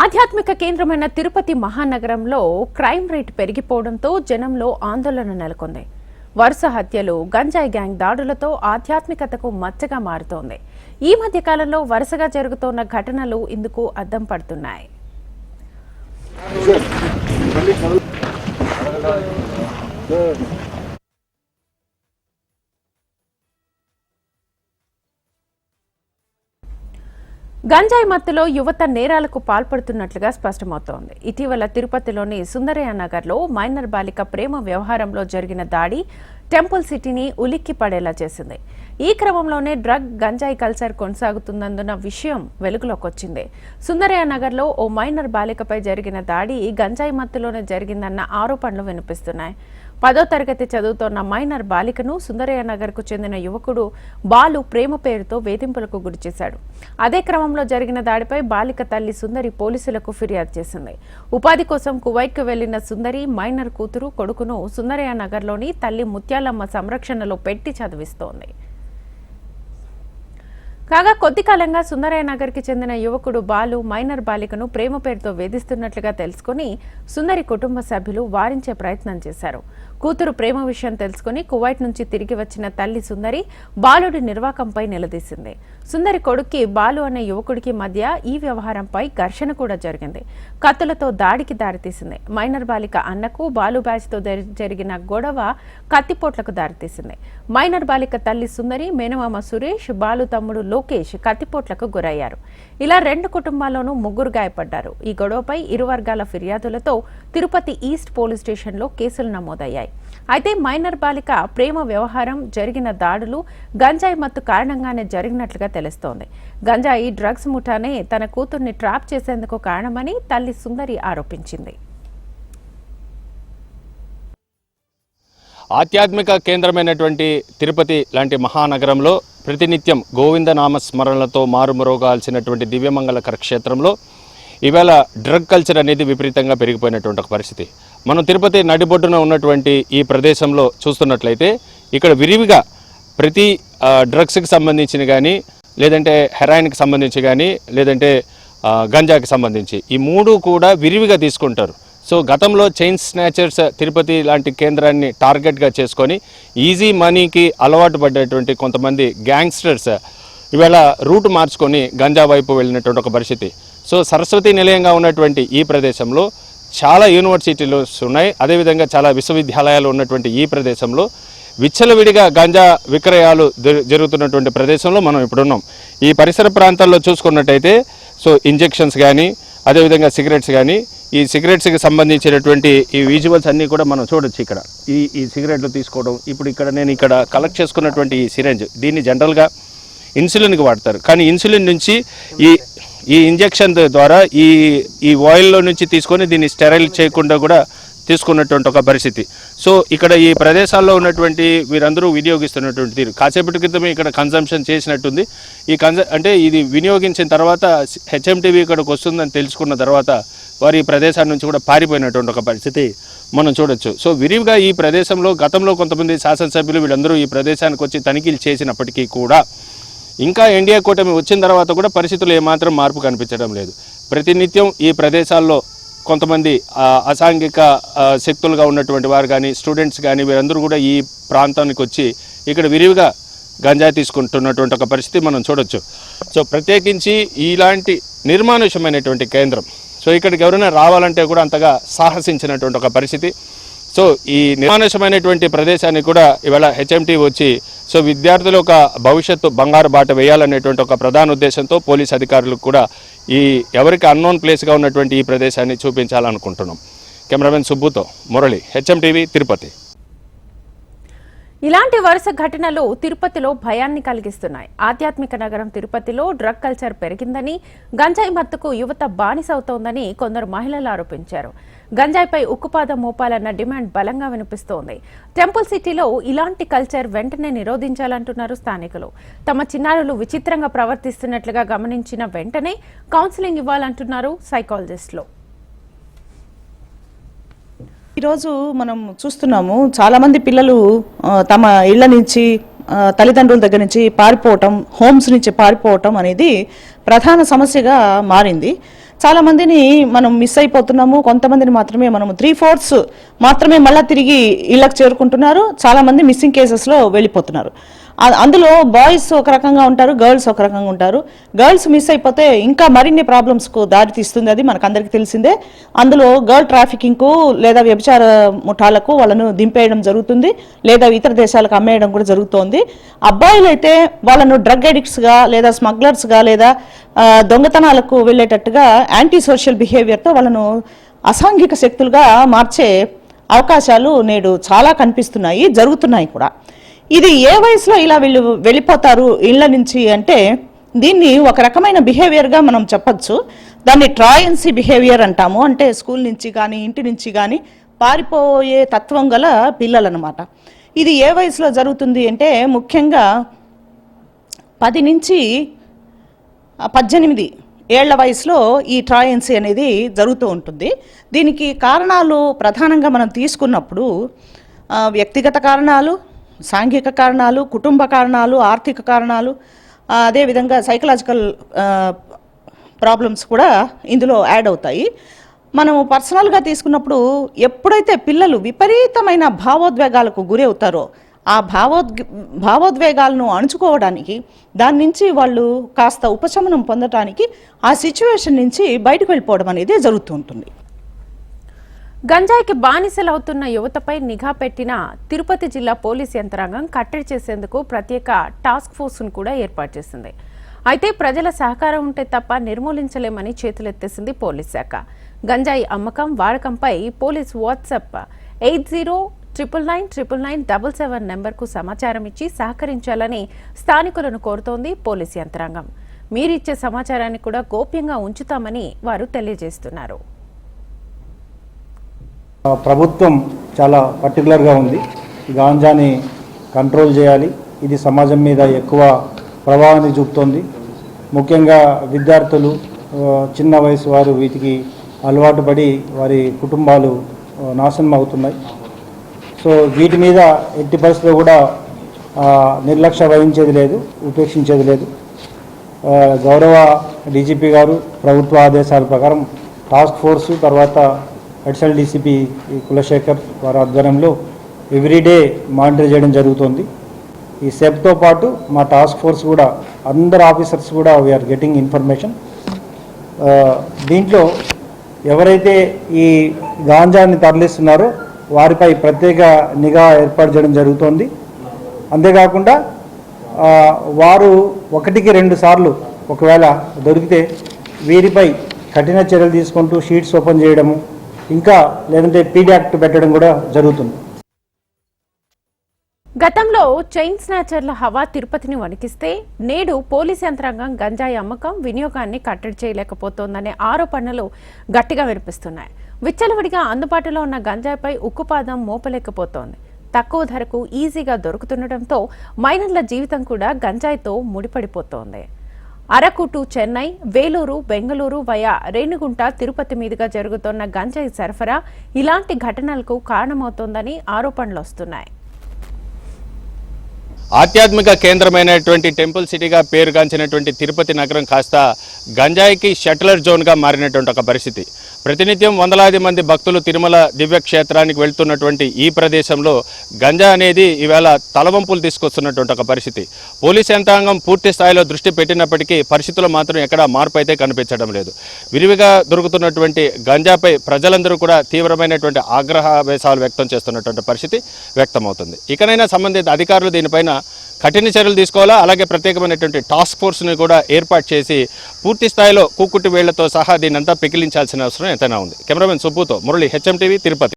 ఆధ్యాత్మిక కేంద్రమైన తిరుపతి మహానగరంలో క్రైమ్ రేట్ పెరిగిపోవడంతో జనంలో ఆందోళన నెలకొంది. వరుస హత్యలు గంజాయి గ్యాంగ్ దాడులతో ఆధ్యాత్మికతకు మచ్చగా మారుతోంది. ఈ మధ్య కాలంలో వరుసగా జరుగుతోన్న ఘటనలు ఇందుకు అద్దం పడుతున్నాయి. గంజాయి మత్తులో యువత నేరాలకు పాల్పడుతున్నట్లుగా స్పష్టమవుతోంది. ఇటీవల తిరుపతిలోని సుందరయ్య నగర్లో మైనర్ బాలిక ప్రేమ వ్యవహారంలో జరిగిన దాడి టెంపుల్ సిటీని ఉలిక్కి పడేలా చేసింది. ఈ క్రమంలోనే డ్రగ్ గంజాయి కల్చర్ కొనసాగుతున్నందున విషయం వెలుగులోకి వచ్చింది సుందరయ్య నగర్లో ఓ మైనర్ బాలికపై జరిగిన దాడి గంజాయి మత్తులోనే జరిగిందన్న ఆరోపణలు వినిపిస్తున్నాయి. పదో తరగతి చదువుతోన్న మైనర్ బాలికను సుందరయ్య నగర్కు చెందిన యువకుడు బాలు ప్రేమ పేరుతో వేధింపులకు గురిచేశాడు అదే క్రమంలో జరిగిన దాడిపై బాలిక తల్లి సుందరి పోలీసులకు ఫిర్యాదు చేసింది. ఉపాధి కోసం కువైట్కు వెళ్ళిన సుందరి మైనర్ కూతురు కొడుకును సుందరయ్య నగర్లోని తల్లి ముత్యాల ముత్యాలమ్మ సంరక్షణలో పెట్టి చదివిస్తోంది. కాగా కొద్ది కాలంగా సుందరయ్య నగర్కి చెందిన యువకుడు బాలు మైనర్ బాలికను ప్రేమ పేరుతో వేధిస్తున్నట్లుగా తెలుసుకుని సుందరి కుటుంబ సభ్యులు వారించే ప్రయత్నం చేశారు. కూతురు ప్రేమ విషయం తెలుసుకుని కువైట్ నుంచి తిరిగి వచ్చిన తల్లి సుందరి బాలుడి నిర్వాకంపై నిలదీసింది. సుందరి కొడుక్కి బాలు అనే యువకుడికి మధ్య ఈ వ్యవహారంపై ఘర్షణ కూడా జరిగింది. కత్తులతో దాడికి దారితీసింది. మైనర్ బాలిక అన్నకు బాలు బ్యాచ్తో జరిగిన గొడవ కత్తిపోట్లకు దారితీసింది. మైనర్ బాలిక తల్లి సుందరి మేనమామ సురేష్ బాలు తమ్ముడు లోకేష్ కత్తిపోట్లకు గురయ్యారు. ఇలా రెండు కుటుంబాల్లోనూ ముగ్గురు గాయపడ్డారు. ఈ గొడవపై ఇరు వర్గాల ఫిర్యాదులతో తిరుపతి ఈస్ట్ పోలీస్ స్టేషన్లో కేసులు నమోదయ్యాయి. అయితే మైనర్ బాలిక ప్రేమ వ్యవహారం జరిగిన దాడులు గంజాయి మత్తు కారణంగానే జరిగినట్లుగా తెలుస్తోంది. గంజాయి డ్రగ్స్ ముఠానే తన కూతుర్ని ట్రాప్ చేసేందుకు కారణమని తల్లి సుందరి ఆరోపించింది. ఆధ్యాత్మిక కేంద్రమైనటువంటి తిరుపతి లాంటి మహానగరంలో ప్రతినిత్యం గోవింద నామస్మరణలతో మారుమరోగాల్సినటువంటి దివ్యమంగళ క్షేత్రంలో ఈవేళ డ్రగ్ కల్చర్ అనేది విపరీతంగా పెరిగిపోయినటువంటి ఒక పరిస్థితి. మనం తిరుపతి నడిబొడ్డున ఉన్నటువంటి ఈ ప్రదేశంలో చూస్తున్నట్లయితే ఇక్కడ విరివిగా ప్రతి డ్రగ్స్కి సంబంధించిన కానీ లేదంటే హెరాయిన్కి సంబంధించి కానీ లేదంటే గంజాకి సంబంధించి ఈ మూడు కూడా విరివిగా తీసుకుంటారు. సో గతంలో చైన్ స్నాచర్స్ తిరుపతి లాంటి కేంద్రాన్ని టార్గెట్గా చేసుకొని ఈజీ మనీకి అలవాటు పడ్డటువంటి కొంతమంది గ్యాంగ్స్టర్స్ ఇవాళ రూట్ మార్చుకొని గంజా వైపు వెళ్ళినటువంటి ఒక పరిస్థితి. సో సరస్వతి నిలయంగా ఉన్నటువంటి ఈ ప్రదేశంలో చాలా యూనివర్సిటీలు ఉన్నాయి. అదేవిధంగా చాలా విశ్వవిద్యాలయాలు ఉన్నటువంటి ఈ ప్రదేశంలో విచ్చలవిడిగా గంజా విక్రయాలు జరుగుతున్నటువంటి ప్రదేశంలో మనం ఇప్పుడున్నాం. ఈ పరిసర ప్రాంతాల్లో చూసుకున్నట్టయితే సో ఇంజెక్షన్స్ కానీ అదేవిధంగా సిగరెట్స్ కానీ ఈ సిగరెట్స్కి సంబంధించినటువంటి ఈ విజువల్స్ అన్నీ కూడా మనం చూడొచ్చు ఇక్కడ. ఈ ఈ సిగరెట్లు తీసుకోవడం ఇప్పుడు ఇక్కడ నేను ఇక్కడ కలెక్ట్ చేసుకున్నటువంటి ఈ సిరెంజ్ దీన్ని జనరల్గా ఇన్సులిన్కి వాడతారు. కానీ ఇన్సులిన్ నుంచి ఈ ఈ ఇంజెక్షన్ ద్వారా ఈ ఈ ఆయిల్లో నుంచి తీసుకొని దీన్ని స్టెరైల్ చేయకుండా కూడా తీసుకున్నటువంటి ఒక పరిస్థితి. సో ఇక్కడ ఈ ప్రదేశాల్లో ఉన్నటువంటి వీరందరూ వినియోగిస్తున్నటువంటి తీరు. కాసేపటి క్రితమే ఇక్కడ కన్సంప్షన్ చేసినట్టుంది. ఈ కన్స అంటే ఇది వినియోగించిన తర్వాత హెచ్ఎంటీవీ ఇక్కడికి వస్తుందని తెలుసుకున్న తర్వాత వారి ఈ ప్రదేశాల నుంచి కూడా పారిపోయినటువంటి ఒక పరిస్థితి మనం చూడొచ్చు. సో విరివిగా ఈ ప్రదేశంలో గతంలో కొంతమంది శాసనసభ్యులు వీళ్ళందరూ ఈ ప్రదేశానికి వచ్చి తనిఖీలు చేసినప్పటికీ కూడా ఇంకా ఎన్డీఏ కూటమి వచ్చిన తర్వాత కూడా పరిస్థితులు ఏమాత్రం మార్పు కనిపించడం లేదు. ప్రతినిత్యం ఈ ప్రదేశాల్లో కొంతమంది అసాంఘిక శక్తులుగా ఉన్నటువంటి వారు కానీ స్టూడెంట్స్ కానీ వీరందరూ కూడా ఈ ప్రాంతానికి వచ్చి ఇక్కడ విరివిగా గంజాయి తీసుకుంటున్నటువంటి ఒక పరిస్థితి మనం చూడొచ్చు. సో ప్రత్యేకించి ఇలాంటి నిర్మానుషమైనటువంటి కేంద్రం. సో ఇక్కడికి ఎవరైనా రావాలంటే కూడా అంతగా సాహసించినటువంటి ఒక పరిస్థితి. సో ఈ నిర్మానుషమైనటువంటి ప్రదేశాన్ని కూడా ఇవాళ హెచ్ఎంటీ వచ్చి సో విద్యార్థుల ఒక భవిష్యత్తు బంగారు బాట వేయాలనేటువంటి ఒక ప్రధాన ఉద్దేశంతో పోలీస్ అధికారులకు కూడా ఈ ఎవరికి అన్నోన్ ప్లేస్గా ఉన్నటువంటి ఈ ప్రదేశాన్ని చూపించాలనుకుంటున్నాం. కెమెరామెన్ సుబ్బుతో మురళి హెచ్ఎం టీవీ తిరుపతి. ఇలాంటి వరుస ఘటనలు తిరుపతిలో భయాన్ని కలిగిస్తున్నాయి. ఆధ్యాత్మిక నగరం తిరుపతిలో డ్రగ్ కల్చర్ పెరిగిందని గంజాయి మత్తుకు యువత బానిసవుతోందని కొందరు మహిళలు ఆరోపించారు. గంజాయిపై ఉక్కుపాదం మోపాలన్న డిమాండ్ బలంగా వినిపిస్తోంది. టెంపుల్ సిటీలో ఇలాంటి కల్చర్ వెంటనే నిరోధించాలంటున్నారు స్థానికులు. తమ చిన్నారులు విచిత్రంగా ప్రవర్తిస్తున్నట్లుగా గమనించిన వెంటనే కౌన్సిలింగ్ ఇవ్వాలంటున్నారు సైకాలజిస్టులు. ఈరోజు మనం చూస్తున్నాము చాలామంది పిల్లలు తమ ఇళ్ళ నుంచి తల్లిదండ్రుల దగ్గర నుంచి పారిపోవటం హోమ్స్ నుంచి పారిపోవటం అనేది ప్రధాన సమస్యగా మారింది. చాలామందిని మనం మిస్ అయిపోతున్నాము కొంతమందిని మాత్రమే మనం త్రీ ఫోర్త్స్ మాత్రమే మళ్ళీ తిరిగి ఇళ్ళకి చేరుకుంటున్నారు చాలామంది మిస్సింగ్ కేసెస్లో వెళ్ళిపోతున్నారు. అందులో బాయ్స్ ఒక రకంగా ఉంటారు గర్ల్స్ ఒక రకంగా ఉంటారు. గర్ల్స్ మిస్ అయిపోతే ఇంకా మరిన్ని ప్రాబ్లమ్స్కు దారి తీస్తుంది అది మనకు అందరికీ తెలిసిందే. అందులో గర్ల్ ట్రాఫికింగ్కు లేదా వ్యభిచార ముఠాలకు వాళ్ళను దింపేయడం జరుగుతుంది లేదా ఇతర దేశాలకు అమ్మేయడం కూడా జరుగుతోంది. అబ్బాయిలు అయితే వాళ్ళను డ్రగ్ అడిక్ట్స్గా లేదా స్మగ్లర్స్గా లేదా దొంగతనాలకు వెళ్ళేటట్టుగా యాంటీ సోషల్ బిహేవియర్తో వాళ్ళను అసాంఘిక శక్తులుగా మార్చే అవకాశాలు నేడు చాలా కనిపిస్తున్నాయి జరుగుతున్నాయి కూడా. ఇది ఏ వయసులో ఇలా వీళ్ళు వెళ్ళిపోతారు ఇళ్ళ నుంచి అంటే దీన్ని ఒక రకమైన బిహేవియర్గా మనం చెప్పచ్చు. దాన్ని ట్రాయన్సీ బిహేవియర్ అంటాము. అంటే స్కూల్ నుంచి కానీ ఇంటి నుంచి కానీ పారిపోయే తత్వం గల పిల్లలన్నమాట ఇది ఏ వయసులో జరుగుతుంది అంటే ముఖ్యంగా పది నుంచి పద్దెనిమిది ఏళ్ళ వయసులో ఈ ట్రాయన్సీ అనేది జరుగుతూ ఉంటుంది. దీనికి కారణాలు ప్రధానంగా మనం తీసుకున్నప్పుడు వ్యక్తిగత కారణాలు సాంఘిక కారణాలు కుటుంబ కారణాలు ఆర్థిక కారణాలు అదేవిధంగా సైకలాజికల్ ప్రాబ్లమ్స్ కూడా ఇందులో యాడ్ అవుతాయి. మనము పర్సనల్గా తీసుకున్నప్పుడు ఎప్పుడైతే పిల్లలు విపరీతమైన భావోద్వేగాలకు గురి అవుతారో ఆ భావోద్ భావోద్వేగాలను అణుచుకోవడానికి దాని నుంచి వాళ్ళు కాస్త ఉపశమనం పొందడానికి ఆ సిచ్యువేషన్ నుంచి బయటకు వెళ్ళిపోవడం అనేది జరుగుతూ ఉంటుంది. గంజాయికి బానిసలవుతున్న యువతపై నిఘా పెట్టిన తిరుపతి జిల్లా పోలీస్ యంత్రాంగం కట్టడి చేసేందుకు ప్రత్యేక టాస్క్ ఫోర్స్ను కూడా ఏర్పాటు చేసింది. అయితే ప్రజల సహకారం ఉంటే తప్ప నిర్మూలించలేమని చేతులెత్తేసింది పోలీస్ శాఖ. గంజాయి అమ్మకం వాడకంపై police WhatsApp eight zero triple nine triple nine double seven నెంబర్కు సమాచారం ఇచ్చి సహకరించాలని స్థానికులను కోరుతోంది పోలీస్ యంత్రాంగం. మీరిచ్చే సమాచారాన్ని కూడా గోప్యంగా ఉంచుతామని వారు తెలియజేస్తున్నారు. ప్రభుత్వం చాలా పర్టికులర్గా ఉంది. గాంజాని కంట్రోల్ చేయాలి. ఇది సమాజం మీద ఎక్కువ ప్రభావాన్ని చూపుతోంది. ముఖ్యంగా విద్యార్థులు చిన్న వయసు వారు వీటికి అలవాటు పడి వారి కుటుంబాలు నాశనం అవుతున్నాయి. సో వీటి మీద ఎట్టి పరిస్థితుల్లో కూడా నిర్లక్ష్య వహించేది లేదు ఉపేక్షించేది లేదు. గౌరవ డీజీపీ గారు ప్రభుత్వ ఆదేశాల ప్రకారం టాస్క్ ఫోర్సు తర్వాత అడిషనల్ డీసీపీ కులశేఖర్ వారి ఆధ్వర్యంలో ఎవ్రీడే మానిటర్ చేయడం జరుగుతుంది. ఈ సెప్తో పాటు మా టాస్క్ ఫోర్స్ కూడా అందరు ఆఫీసర్స్ కూడా వీఆర్ గెటింగ్ ఇన్ఫర్మేషన్ దీంట్లో ఎవరైతే ఈ గాంజాన్ని తరలిస్తున్నారో వారిపై ప్రత్యేక నిఘా ఏర్పాటు చేయడం జరుగుతోంది. అంతేకాకుండా వారు ఒకటికి రెండు సార్లు ఒకవేళ దొరికితే వీరిపై కఠిన చర్యలు తీసుకుంటూ షీట్స్ ఓపెన్ చేయడము ఇంకా లేదంటే పీడియాక్ట్ పెట్టడం కూడా జరుగుతుంది. గతంలో చైన్ స్నాచర్ల హవా తిరుపతిని వణికిస్తే నేడు పోలీస్ యంత్రాంగం గంజాయి అమ్మకం వినియోగాన్ని కట్టడి చేయలేకపోతోందనే ఆరోపణలు గట్టిగా వినిపిస్తున్నాయి. విచ్చలవిడిగా అందుబాటులో ఉన్న గంజాయిపై ఉక్కుపాదం మోపలేకపోతోంది. తక్కువ ధరకు ఈజీగా దొరుకుతుండటంతో మైనర్ల జీవితం కూడా గంజాయితో ముడిపడిపోతోంది. అరకు టు చెన్నై వేలూరు బెంగళూరు వయా రేణిగుంట తిరుపతి మీదుగా జరుగుతున్న గంజాయి సరఫరా ఇలాంటి ఘటనలకు కారణమవుతోందని ఆరోపణలు వస్తున్నాయి. ఆధ్యాత్మిక కేంద్రమైనటువంటి టెంపుల్ సిటీగా పేరుగాంచినటువంటి తిరుపతి నగరం కాస్త గంజాయికి షట్లర్ జోన్గా మారినటువంటి ఒక పరిస్థితి. ప్రతినిత్యం వందలాది మంది భక్తులు తిరుమల దివ్యక్షేత్రానికి వెళ్తున్నటువంటి ఈ ప్రదేశంలో గంజా అనేది ఈవేళ తలవంపులు తీసుకొస్తున్నటువంటి ఒక పరిస్థితి. పోలీస్ యంత్రాంగం పూర్తి స్థాయిలో దృష్టి పెట్టినప్పటికీ పరిస్థితులు మాత్రం ఎక్కడా మార్పు అయితే కనిపించడం లేదు. విరివిగా దొరుకుతున్నటువంటి గంజాపై ప్రజలందరూ కూడా తీవ్రమైనటువంటి ఆగ్రహావేశాలు వ్యక్తం చేస్తున్నటువంటి పరిస్థితి వ్యక్తమవుతుంది. ఇకనైనా సంబంధిత అధికారులు దీనిపైన కఠిన చర్యలు తీసుకోవాలా? అలాగే ప్రత్యేకమైనటువంటి టాస్క్ ఫోర్స్ని కూడా ఏర్పాటు చేసి పూర్తి స్థాయిలో కూకుట్టి వేళ్ళతో సహా దీనంతా పెకిలించాల్సిన అవసరం ఎంతైనా ఉంది. కెమెరామెన్ సుబ్బుతో మురళి హెచ్ఎం టీవీ తిరుపతి.